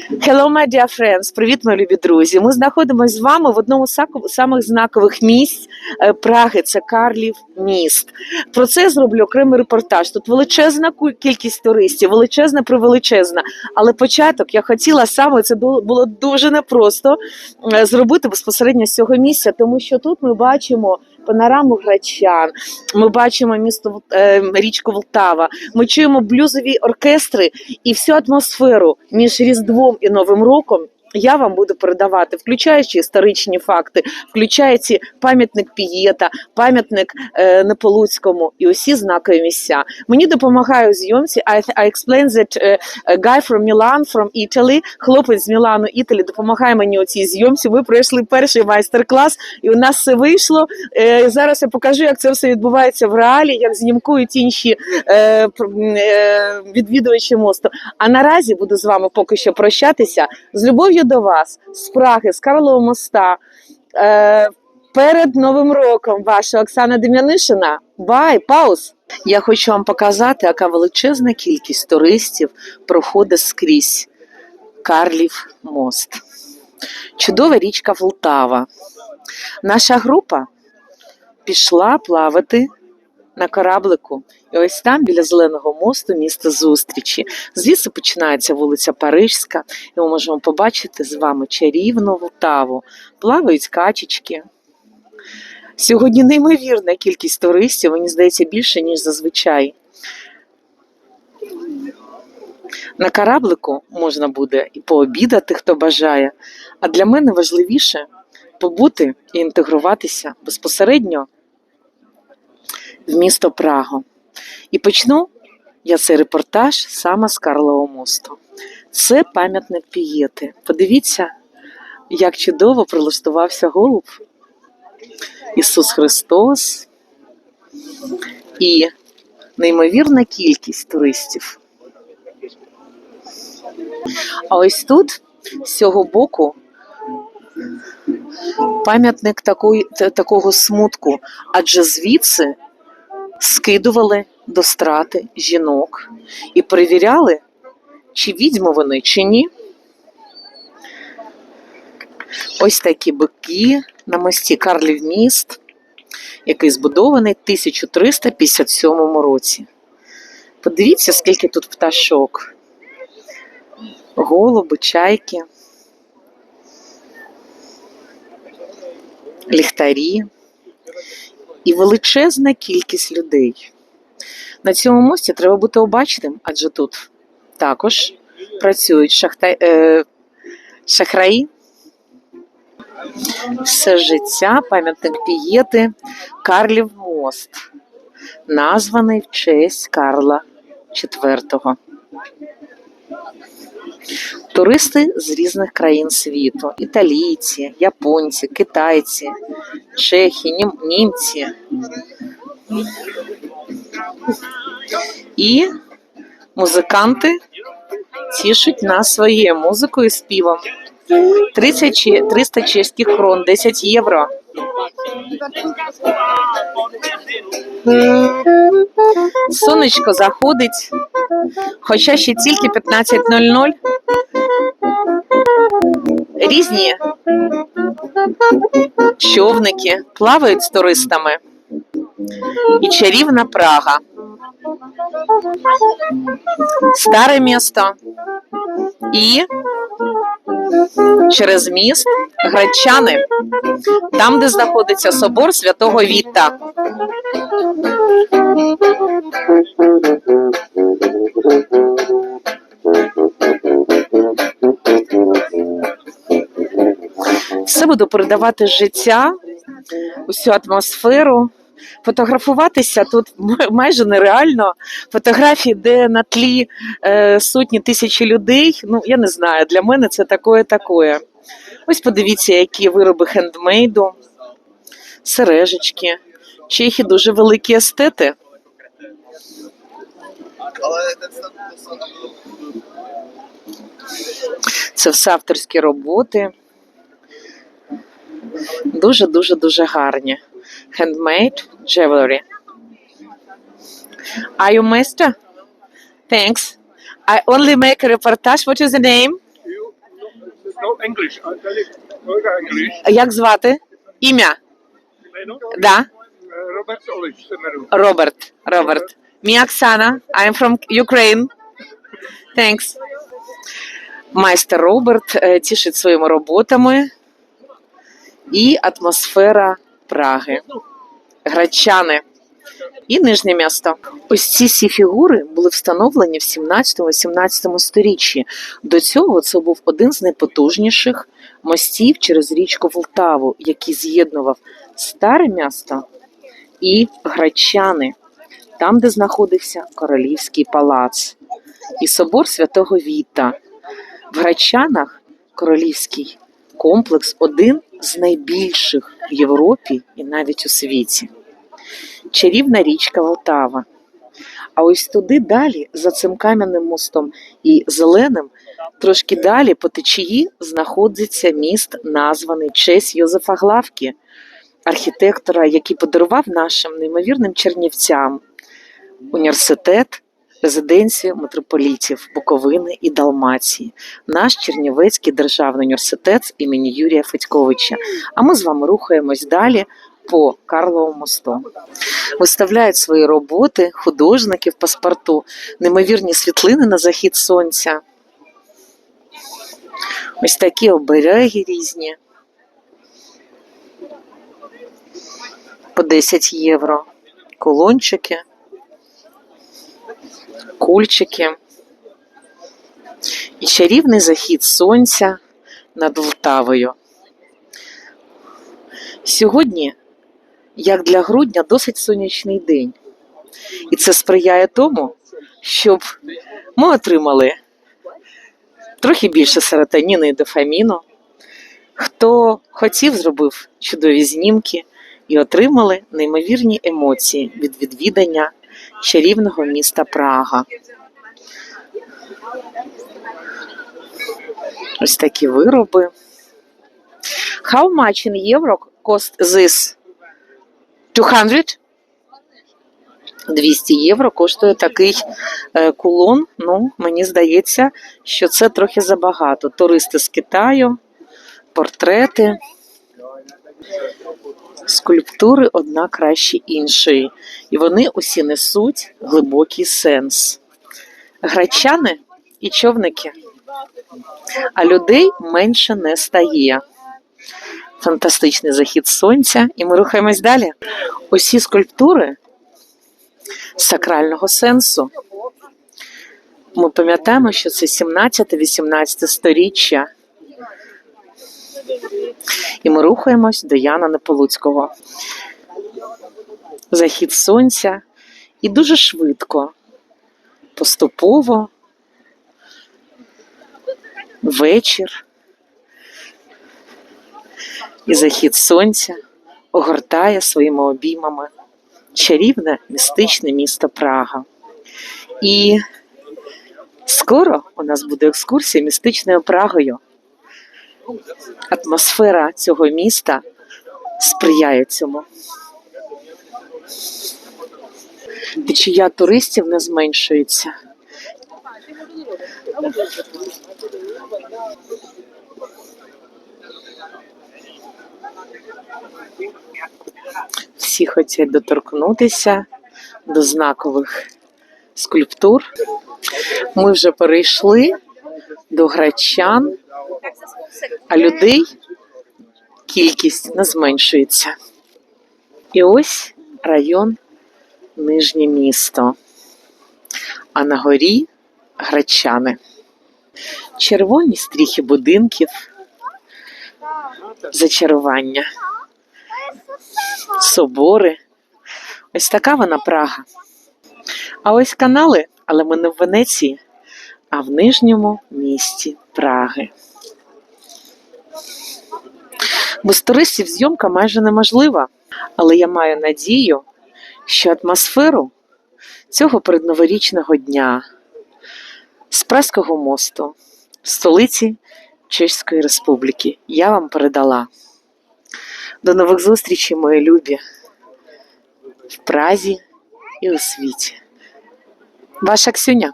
Hello, my dear friends! Привіт, мої любі друзі! Ми знаходимося з вами в одному з самих знакових місць е, Праги. Це Карлів міст. Про це я зроблю окремий репортаж. Тут величезна кількість туристів, величезна превеличезна. Але початок я хотіла саме це було дуже непросто е, зробити безпосередньо з цього місця, тому що тут ми бачимо панораму грачан, ми бачимо місто е, річку Волтава, ми чуємо блюзові оркестри і всю атмосферу між Різдвом і Новим роком. Я вам буду передавати, включаючи історичні факти, включаючи пам'ятник Пієта, пам'ятник е, Неполуцькому і усі знакові місця. Мені допомагає у зйомці. I, I explain that е, guy from Milan, from Italy, хлопець з Мілану, Італі, допомагає мені у цій зйомці. Ми пройшли перший майстер-клас, і у нас все вийшло. Е, зараз я покажу, як це все відбувається в реалі, як знімкують інші е, е, відвідувачі мосту. А наразі буду з вами поки що прощатися з любов'ю до вас, з Праги, з Карлового моста. Е, перед Новим роком ваша Оксана Дем'янишина. Бай, пауз! Я хочу вам показати, яка величезна кількість туристів проходить скрізь Карлів мост. Чудова річка Волтава. Наша група пішла плавати на кораблику. І ось там, біля зеленого мосту, місто зустрічі. Звідси починається вулиця Парижська, і ми можемо побачити з вами чарівну Волтаву. Плавають качечки. Сьогодні неймовірна кількість туристів, мені здається, більше, ніж зазвичай. На кораблику можна буде і пообідати, хто бажає. А для мене важливіше побути і інтегруватися безпосередньо в місто Прагу. І почну я цей репортаж саме з Карлового мосту. Це пам'ятник Пієти. Подивіться, як чудово прилаштувався голуб. Ісус Христос і неймовірна кількість туристів. А ось тут, з цього боку, пам'ятник такого смутку, адже звідси скидували до страти жінок і перевіряли, чи відьми вони, чи ні. Ось такі бики на мості Карлів міст, який збудований в 1357 році. Подивіться, скільки тут пташок. Голуби, чайки, ліхтарі і величезна кількість людей. На цьому мості треба бути обачним, адже тут також працюють шахта... е... шахраї. Все життя, пам'ятник Пієти, Карлів мост, названий в честь Карла IV. Туристи з різних країн світу: італійці, японці, китайці, чехи, нім- німці. І музиканти тішуть нас своєю музикою і співом. 30 чи- 300 чеських крон, 10 євро. Сонечко заходить, хоча ще тільки 15.00. Різні човники плавають з туристами. І чарівна Прага. Старе місто. І через міст Гречани, там, де знаходиться собор святого Віта. Все буду передавати життя, усю атмосферу. Фотографуватися тут майже нереально. Фотографії, де на тлі е, сотні тисячі людей. Ну, я не знаю, для мене це такое-такое. Ось подивіться, які вироби хендмейду, сережечки. Чехи дуже великі естети. Це все авторські роботи. Дуже дуже гарні. Handmade jewelry. Are you master? Thanks. I only make a reportage. What is the name? No English. I English. Як звати? Ім'я? Да. Uh, Robert Olic, Роберт. Роберт. Me Оксана. I'm from Ukraine. Thanks. Майстер Роберт е, тішить своїми роботами і атмосфера Праги. Гречани і нижнє місто. Ось ці всі фігури були встановлені в 17-18 сторіччі. До цього це був один з найпотужніших мостів через річку Волтаву, який з'єднував старе місто і Гречани, там, де знаходився королівський палац, і собор святого Віта. В Гречанах королівський комплекс один з найбільших в Європі і навіть у світі. Чарівна річка Волтава. А ось туди далі, за цим кам'яним мостом і зеленим, трошки далі по течії знаходиться міст, названий честь Йозефа Главки, архітектора, який подарував нашим неймовірним чернівцям університет, резиденцію митрополітів Буковини і Далмації, наш Чернівецький державний університет імені Юрія Федьковича. А ми з вами рухаємось далі по Карловому мосту. Виставляють свої роботи художники в паспорту, неймовірні світлини на захід сонця. Ось такі обереги різні. По 10 євро. Колончики, кульчики. І чарівний захід сонця над Волтавою. Сьогодні, як для грудня, досить сонячний день. І це сприяє тому, щоб ми отримали трохи більше серотоніну і дофаміну. Хто хотів, зробив чудові знімки і отримали неймовірні емоції від відвідання чарівного міста Прага. Ось такі вироби. How much in euro cost this? 200? 200 євро коштує такий е, кулон. Ну, мені здається, що це трохи забагато. Туристи з Китаю, портрети, скульптури одна краще іншої. І вони усі несуть глибокий сенс. Гречани і човники. А людей менше не стає. Фантастичний захід сонця, і ми рухаємось далі. Усі скульптури сакрального сенсу. Ми пам'ятаємо, що це 17-18 сторіччя. І ми рухаємось до Яна Неполуцького. Захід сонця і дуже швидко, поступово, вечір. І захід сонця огортає своїми обіймами чарівне містичне місто Прага. І скоро у нас буде екскурсія містичною Прагою. Атмосфера цього міста сприяє цьому. Течія туристів не зменшується. Всі хочуть доторкнутися до знакових скульптур. Ми вже перейшли до гречан, а людей кількість не зменшується. І ось район Нижнє місто. А на горі гречани. Червоні стріхи будинків, зачарування, собори. Ось така вона Прага. А ось канали, але ми не в Венеції, а в нижньому місті Праги. Без туристів зйомка майже неможлива, але я маю надію, що атмосферу цього передноворічного дня з Праського мосту, столиці Чеської Республіки, я вам передала. До нових зустрічей, мої любі, в Празі і у світі. Ваша Ксюня.